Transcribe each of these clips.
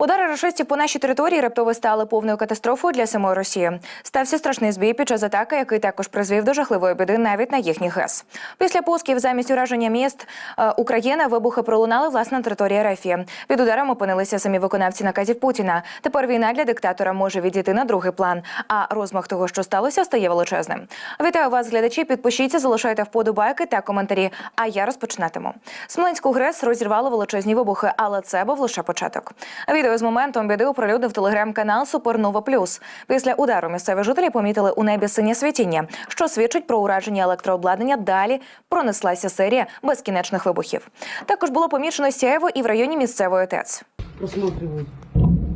Удари рашистів по нашій території раптово стали повною катастрофою для самої Росії. Стався страшний збій під час атаки, який також призвів до жахливої біди навіть на їхній ГЕС. Після пусків замість ураження міст е, України вибухи пролунали власне на території Рефії. Під ударом опинилися самі виконавці наказів Путіна. Тепер війна для диктатора може відійти на другий план. А розмах того, що сталося, стає величезним. Вітаю вас, глядачі. Підпишіться, залишайте вподобайки та коментарі. А я розпочинатиму. Смоленську ГРЕС розірвало величезні вибухи, але це був лише початок. Відео з моментом біди оприлюднив телеграм-канал Супернова Плюс. Після удару місцеві жителі помітили у небі синє світіння, що свідчить про ураження електрообладнання. Далі пронеслася серія безкінечних вибухів. Також було помічено сяєво і в районі місцевої ТЕЦ. Просматривай.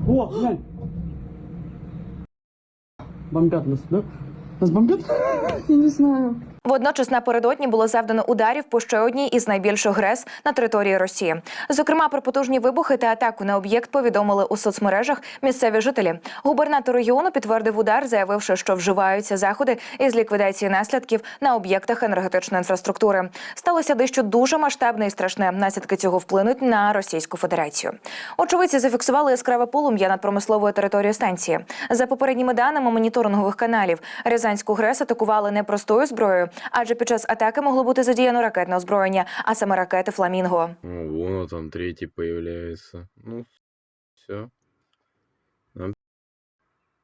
О. Бомбят нас, да? Нас бомбят? Я не знаю. Водночас напередодні було завдано ударів по ще одній із найбільших ГРЕС на території Росії. Зокрема, про потужні вибухи та атаку на об'єкт повідомили у соцмережах місцеві жителі. Губернатор регіону підтвердив удар, заявивши, що вживаються заходи із ліквідації наслідків на об'єктах енергетичної інфраструктури. Сталося дещо дуже масштабне і страшне. Наслідки цього вплинуть на Російську Федерацію. Очевидці зафіксували яскраве полум'я над промисловою територією станції. За попередніми даними моніторингових каналів, Рязанську ГРЕС атакували не простою зброєю, адже під час атаки могло бути задіяно ракетне озброєння, а саме ракети Фламінго. Ну, воно там третій появляється. Ну, все.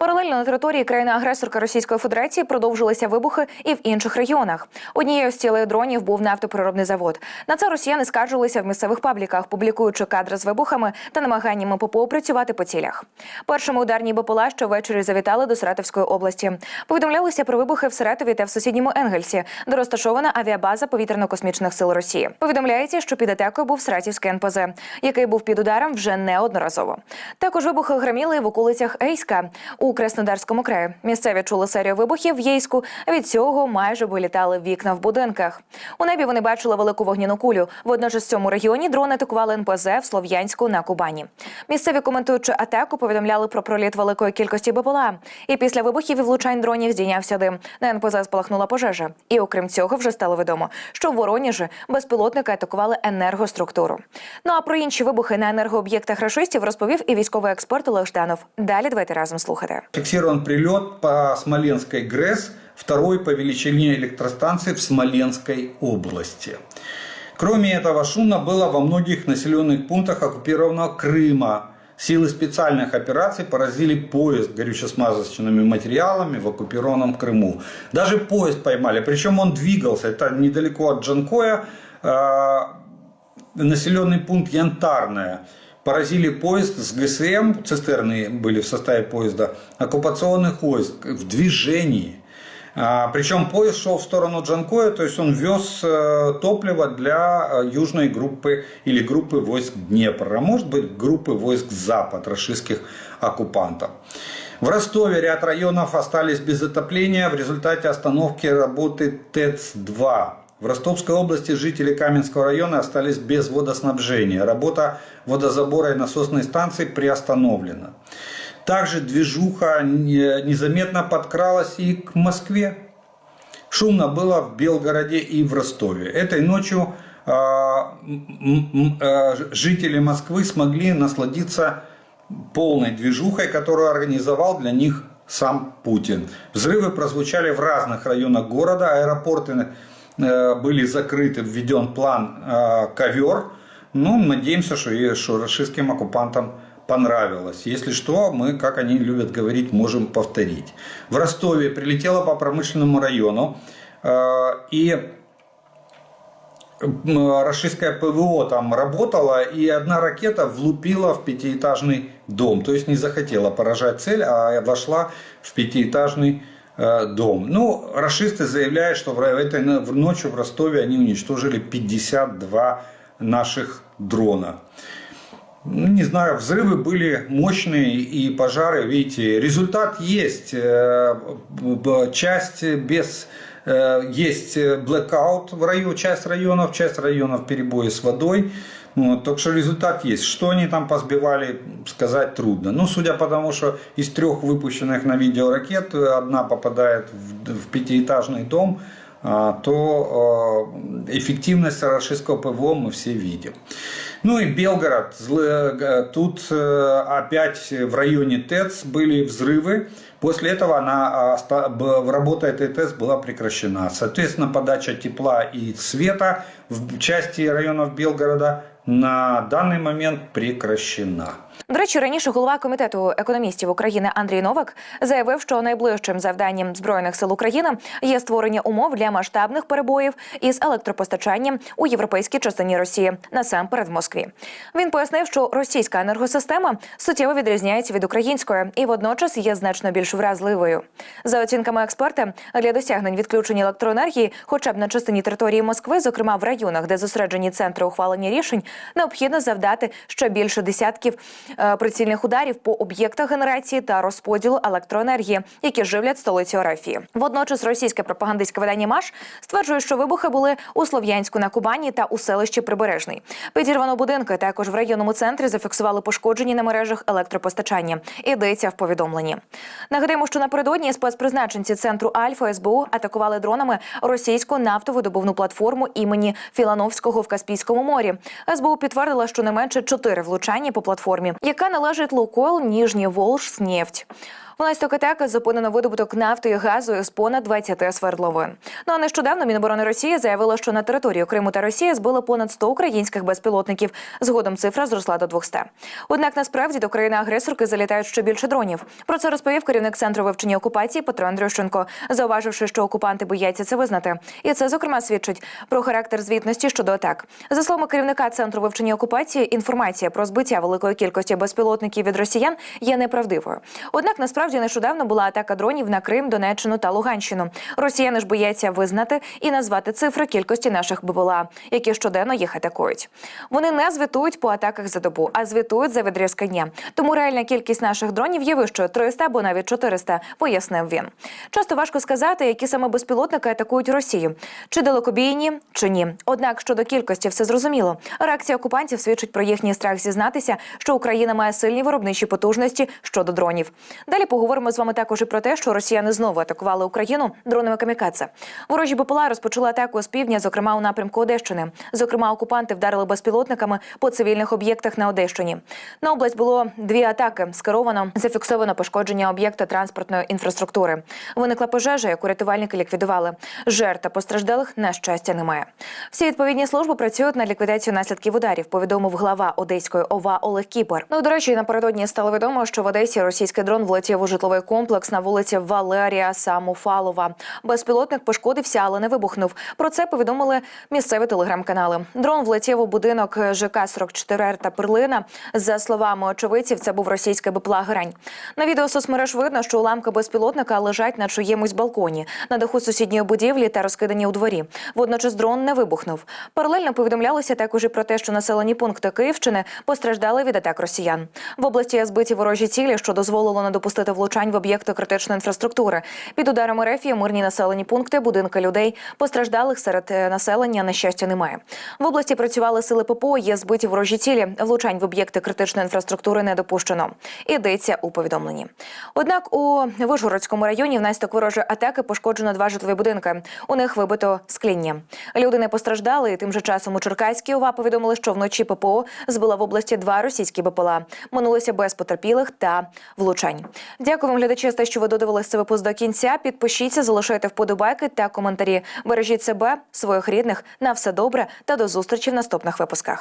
Паралельно на території країни-агресорки Російської Федерації продовжилися вибухи і в інших регіонах. Однією з цілей дронів був нафтопереробний завод. На це росіяни скаржилися в місцевих пабліках, публікуючи кадри з вибухами та намаганнями ППО працювати по цілях. Першими ударні БПЛА щовечері завітали до Саратовської області. Повідомлялися про вибухи в Саратові та в сусідньому Енгельсі, де розташована авіабаза повітряно-космічних сил Росії. Повідомляється, що під атакою був Сратівський НПЗ, який був під ударом вже неодноразово. Також вибухи гриміли і в околицях Ейська у Краснодарському краї. Місцеві чули серію вибухів в Єйську. Від цього майже вилітали вікна в будинках. У небі вони бачили велику вогняну кулю. Водночас в цьому регіоні дрони атакували НПЗ в Слов'янську на Кубані. Місцеві коментуючи атаку, повідомляли про проліт великої кількості БПЛА. І після вибухів і влучань дронів здійнявся дим. На НПЗ спалахнула пожежа. І окрім цього, вже стало відомо, що в Воронежі безпілотники атакували енергоструктуру. Ну а про інші вибухи на енергооб'єктах рашистів розповів і військовий експерт Олег Жданов. Далі давайте разом слухати. Фиксирован прилет по Смоленской ГРЭС, второй по величине электростанции в Смоленской области. Кроме этого, шумно было во многих населенных пунктах оккупированного Крыма. Силы специальных операций поразили поезд горюче-смазочными материалами в оккупированном Крыму. Даже поезд поймали, причем он двигался. Это недалеко от Джанкоя, э, населенный пункт Янтарная. Поразили поезд с ГСМ, цистерны были в составе поезда, оккупационных войск в движении. А, Причем поезд шел в сторону Джанкоя, то есть он вез э, топливо для э, южной группы или группы войск Днепр, а может быть группы войск Запад, российских оккупантов. В Ростове ряд районов остались без отопления в результате остановки работы ТЭЦ-2. В Ростовской области жители Каменского района остались без водоснабжения. Работа водозабора и насосной станции приостановлена. Также движуха не- незаметно подкралась и к Москве. Шумно было в Белгороде и в Ростове. Этой ночью а, а, жители Москвы смогли насладиться полной движухой, которую организовал для них сам Путин. Взрывы прозвучали в разных районах города, аэропорты были закрыты, введен план э, ковер. Ну, надеемся, что, и, российским оккупантам понравилось. Если что, мы, как они любят говорить, можем повторить. В Ростове прилетело по промышленному району, э, и российское ПВО там работало, и одна ракета влупила в пятиэтажный дом. То есть не захотела поражать цель, а вошла в пятиэтажный э, дом. Ну, расисты заявляют, что в этой ночью в Ростове они уничтожили 52 наших дрона. Не знаю, взрывы были мощные и пожары, видите, результат есть. Э, Часть без э, есть блэкаут в районе, часть районов, часть районов перебои с водой. Вот, так что результат есть. Что они там позбивали, сказать трудно. Ну, судя по тому, что из трех выпущенных на видео ракет одна попадает в, в пятиэтажный дом, а, то э, эффективность российского ПВО мы все видим. Ну и Белгород. Тут э, опять в районе ТЭЦ были взрывы. После этого она а, работа этой ТЭЦ была прекращена. Соответственно, подача тепла и света в части районов Белгорода на данный момент прекращена. До речі, раніше голова комітету економістів України Андрій Новак заявив, що найближчим завданням збройних сил України є створення умов для масштабних перебоїв із електропостачанням у європейській частині Росії, насамперед в Москві. Він пояснив, що російська енергосистема суттєво відрізняється від української і водночас є значно більш вразливою. За оцінками експерта, для досягнень відключення електроенергії, хоча б на частині території Москви, зокрема в районах, де зосереджені центри ухвалення рішень, необхідно завдати ще більше десятків прицільних ударів по об'єктах генерації та розподілу електроенергії, які живлять столицю Арафії. Водночас російське пропагандистське видання МАШ стверджує, що вибухи були у Слов'янську на Кубані та у селищі Прибережний. Підірвано будинки. Також в районному центрі зафіксували пошкоджені на мережах електропостачання. Ідеться в повідомленні. Нагадаємо, що напередодні спецпризначенці центру Альфа СБУ атакували дронами російську нафтовидобувну платформу імені Філановського в Каспійському морі. СБУ підтвердила, що не менше чотири влучання по платформі, яка належить Лукойл Ніжній Волжснефть. Внаслідок атаки зупинено видобуток нафти і газу із понад 20 свердловин. Ну а нещодавно Міноборони Росії заявила, що на територію Криму та Росії збили понад 100 українських безпілотників. Згодом цифра зросла до 200. Однак насправді до країни-агресорки залітають ще більше дронів. Про це розповів керівник центру вивчення окупації Петро Андрющенко, зауваживши, що окупанти бояться це визнати. І це зокрема свідчить про характер звітності щодо атак. За словами керівника центру вивчення окупації, інформація про збиття великої кількості безпілотників від росіян є неправдивою. Однак насправді нещодавно була атака дронів на Крим, Донеччину та Луганщину. Росіяни ж бояться визнати і назвати цифри кількості наших БПЛА, які щоденно їх атакують. Вони не звітують по атаках за добу, а звітують за відрізки дня. Тому реальна кількість наших дронів є вищою 300 або навіть 400, пояснив він. Часто важко сказати, які саме безпілотники атакують Росію, чи далекобійні, чи ні. Однак щодо кількості все зрозуміло. Реакція окупантів свідчить про їхній страх зізнатися, що Україна має сильні виробничі потужності щодо дронів. Далі поговоримо з вами також і про те, що росіяни знову атакували Україну дронами камікадзе. Ворожі БПЛА розпочали атаку з півдня, зокрема у напрямку Одещини. Зокрема, окупанти вдарили безпілотниками по цивільних об'єктах на Одещині. На область було дві атаки. Скеровано зафіксовано пошкодження об'єкта транспортної інфраструктури. Виникла пожежа, яку рятувальники ліквідували. Жертв та постраждалих на щастя немає. Всі відповідні служби працюють над ліквідацією наслідків ударів. Повідомив глава Одеської ОВА Олег Кіпер. Ну до речі, напередодні стало відомо, що в Одесі російський дрон влетів у житловий комплекс на вулиці Валерія Самофалова. Безпілотник пошкодився, але не вибухнув. Про це повідомили місцеві телеграм-канали. Дрон влетів у будинок ЖК 44 та Перлина. За словами очевидців, це був російський «Грань». На відео соцмереж видно, що уламки безпілотника лежать на чиємусь балконі на даху сусідньої будівлі та розкидані у дворі. Водночас дрон не вибухнув. Паралельно повідомлялося також і про те, що населені пункти Київщини постраждали від атак росіян. В області збиті ворожі цілі, що дозволило не допустити влучань в об'єкти критичної інфраструктури. Під ударом РФ є мирні населені пункти, будинки людей. Постраждалих серед е, населення на щастя немає. В області працювали сили ППО. Є збиті ворожі цілі. Влучань в об'єкти критичної інфраструктури не допущено. Йдеться у повідомленні. Однак у Вишгородському районі внаслідок ворожої атаки пошкоджено два житлові будинки. У них вибито скління. Люди не постраждали. І тим же часом у Черкаській ОВА повідомили, що вночі ППО збила в області два російські БПЛА. Минулося без потерпілих та влучань. Дякую вам, глядачі, за те, що ви додивилися випуск до кінця. Підпишіться, залишайте вподобайки та коментарі. Бережіть себе, своїх рідних. На все добре та до зустрічі в наступних випусках.